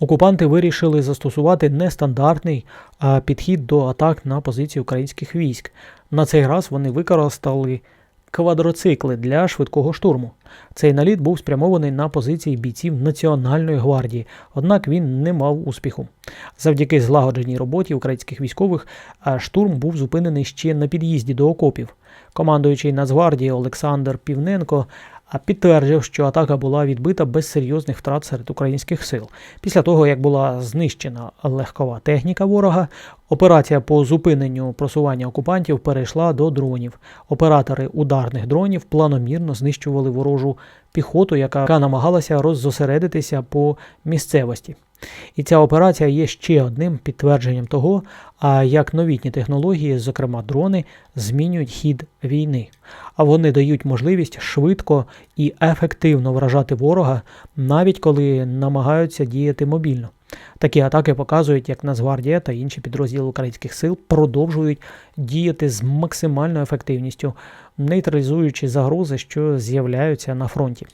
Окупанти вирішили застосувати нестандартний підхід до атак на позиції українських військ. На цей раз вони використали квадроцикли для швидкого штурму. Цей наліт був спрямований на позиції бійців Національної гвардії, однак він не мав успіху. Завдяки злагодженій роботі українських військових штурм був зупинений ще на під'їзді до окопів. Командуючий Нацгвардії Олександр Півненко підтвердив, що атака була відбита без серйозних втрат серед українських сил. Після того, як була знищена легкова техніка ворога, операція по зупиненню просування окупантів перейшла до дронів. Оператори ударних дронів планомірно знищували ворожу піхоту, яка намагалася роззосередитися по місцевості. І ця операція є ще одним підтвердженням того, як новітні технології, зокрема дрони, змінюють хід війни. А вони дають можливість швидко і ефективно вражати ворога, навіть коли намагаються діяти мобільно. Такі атаки показують, як Нацгвардія та інші підрозділи українських сил продовжують діяти з максимальною ефективністю, нейтралізуючи загрози, що з'являються на фронті.